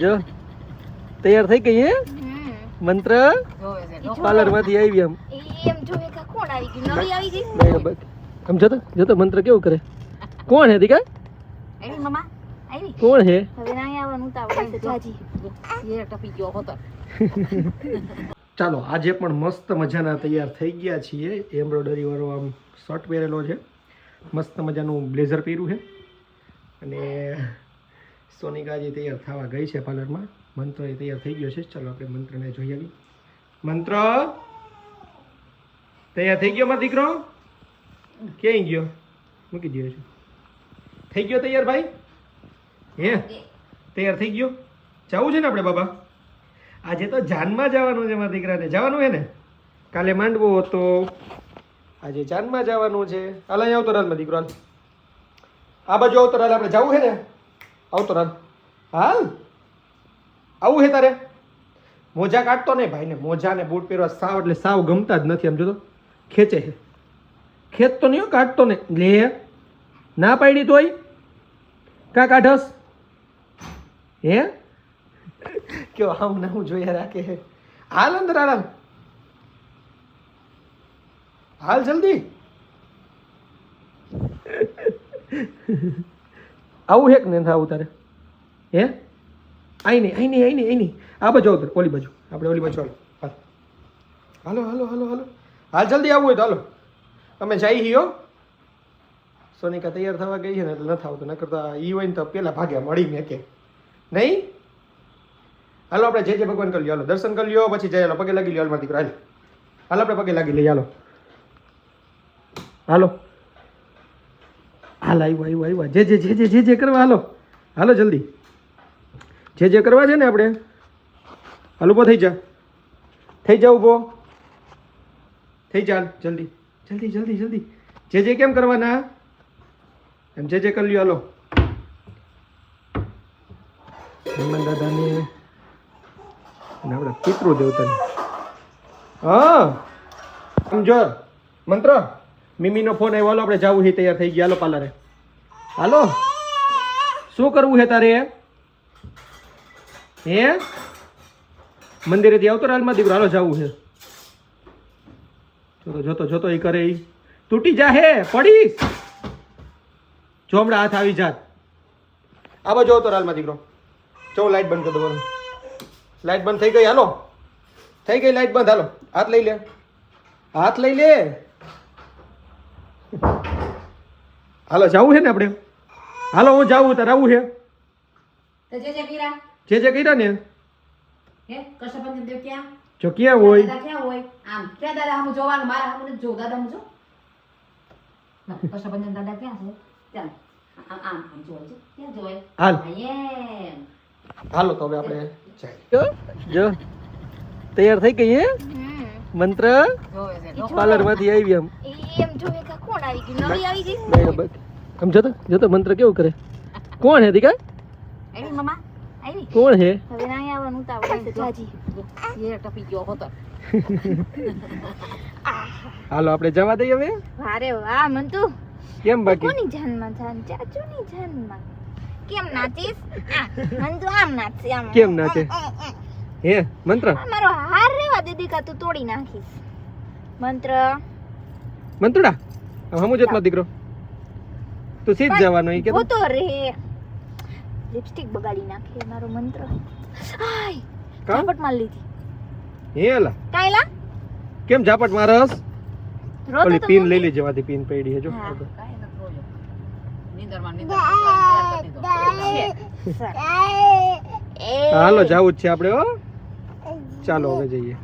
જો તૈયાર થઈ ગઈ હે? મંત્ર જોવે છે પાર્લરમાંથી આવી એમ. એમ જોવે કે કોણ આવી ગયું? નવી આવી ગઈ? બરાબર. આમ જતો જતો મંત્ર કેવું કરે? કોણ હે દીકા આવી મમ્મા? આવી. કોણ હે? હવે ના આવવાનું ઉતાવળ છે જાજી એ ટપી ગયો હોતો. ચાલો આજે પણ મસ્ત મજાના તૈયાર થઈ ગયા છીએ. એમ્બ્રોઇડરી વાળો આમ શર્ટ પહેરેલો છે. મસ્ત મજાનું બ્લેઝર પહેર્યું છે. અને સોનિકા જે તૈયાર થવા ગઈ છે પાર્લરમાં. મંત્ર એ તૈયાર થઈ ગયો છે. ચાલો આપણે મંત્રને જોઈ આવી મંત્ર તૈયાર થઈ ગયો મારો દીકરો? ક્યાંય ગયો? મૂકી દો છે. થઈ ગયો તૈયાર ભાઈ? હે? તૈયાર થઈ ગયો? જવું છે ને આપણે બાબા? આજે તો જાનમાં જવાનું છે મારા દીકરાને. જવાનું હે ને? કાલે માંડવો હતો. આજે જાનમાં જવાનું છે. હાલ અહીં આવતો રાત દીકરો. આ બાજુ આવતો રાલ આપણે જવું છે ને? આવતો રાત હાલ? આવું હે તારે? મોજા કાઢતો નહીં ભાઈને. મોજા ને બૂટ પહેરવા સાવ એટલે સાવ ગમતા જ નથી આમ જોતો. ખેંચે છે. ખેંચતો નહીં હો, કાઢતો ને લે. ના પાડી તોય કા કાઢસ? હે? કયો આમ ને હું જોયા રાખે હે હાલ અંદર આરામ હાલ જલ્દી. આવું હેક ને આવું તારે? હે? આઈ નહીં આઈ નહીં આઈ નહીં આઈ નહીં. આ બાજુ આવતો ઓલી બાજુ. આપણે ઓલી બાજુ હાલો. હાલ. હાલો હાલો હાલો હાલો. જલ્દી આવવું હોય તો હાલો. તમે જઈ હિયો સોનિકા તૈયાર થવા ગઈ છે ને એટલે નથી આવતું. ન કરતા ઈ હોય ને તો પેલા ભાગ્યા મળી મેં કે. નહીં? હાલો, આપણે જે જે ભગવાન કરી લ્યો. હાલો, દર્શન કરી લ્યો, પછી જઈ હાલો. પગે લાગી લ્યો હાલ મારા દીકરા હાલ. હાલો, આપણે પગે લાગી લઈએ. હાલો. હાલો. હાલ આવ્યો આવ્યો આવ્યું જે જે જે જે જે કરવા, હાલો. હાલો, જલ્દી. જે જે કરવા છે ને આપણે, હાલ ઊભો થઈ જા. થઈ જા ઊભો. થઈ જા જલ્દી. જલ્દી જલ્દી જલ્દી. જે જે કેમ કરવાના? એમ જે જે કરી લ્યો, હાલો. હનુમાન દાદાને અને આપણા પિતૃ દેવતાને. હા. સમજો મંત્ર. મિમીનો ફોન આવ્યો આપણે જવું છે, તૈયાર થઈ ગયા, હાલો, પાર્લરે. હાલો. શું કરવું છે તારે? હે? મંદિરેથી આવતો હાલમાં દીકરો, હાલો જવું છે જોતો જોતો જોતો એ કરે એ તૂટી જા હે પડી જો હમણાં હાથ આવી જાત. આ બાજુ આવતો હાલમાં દીકરો. ચો લાઈટ બંધ કરી દો લાઈટ બંધ થઈ ગઈ, હાલો. થઈ ગઈ લાઈટ બંધ, હાલો. હાથ લઈ લે. હાથ લઈ લે. હાલો જવું છે ને આપણે? હાલો હું જાવું તારે આવું છે જે જે કર્યા? ને? જો ક્યાં હોય? ક્યાં હોય? આમ ક્યાં દાદા આમ જોવાનું? મારા આમ જો દાદા આમ જો. દાદા ક્યાં છે? ત્યાં આમ આમ જોવે છે. ક્યાં જોવે હાલ. તો હવે આપણે જો તૈયાર થઈ ગઈ હે? હમ. મંત્ર જોવે છે જો. પાર્લરમાંથી આવી એમ. એમ જોવે કે કોણ આવી ગયું નવી આવી ગઈ? બરાબર. આમ જતો જતો મંત્ર કેવું કરે? કોણ હે દીકા? એની મમ્મા આવી? કોણ હે? હવે ના આવવાનું ઉતાવળ છે જાજી. એ ટપી ગયો હતો. હાલો આપણે જવા દઈએ હવે? અરે વાહ મંતુ. કેમ બાકી? કોની જાનમાં જાન? ચાચુની જાનમાં. કેમ નાચીસ મંતુ આમ નાચશે આમ. કેમ નાચે? હે મંત્ર? મારો હાર રેવા દે દીકા તું તોડી નાખીશ. મંત્ર. મંતુડા હમુ જોતમાં દીકરો. તું સીધ જવાનો ઈ કે હોતો રે. લિપસ્ટિક બગાડી નાખે મારો મંત્ર. આય ઝાપટ માર લીધી. હે કાયલા? કેમ ઝાપટ મારસ? ઓલી પીન મૂકી. લઈ લેજે વાથી પીન પડી હે જો. હાલો જાવું જ છે આપણે હો. ચાલો હવે જઈએ.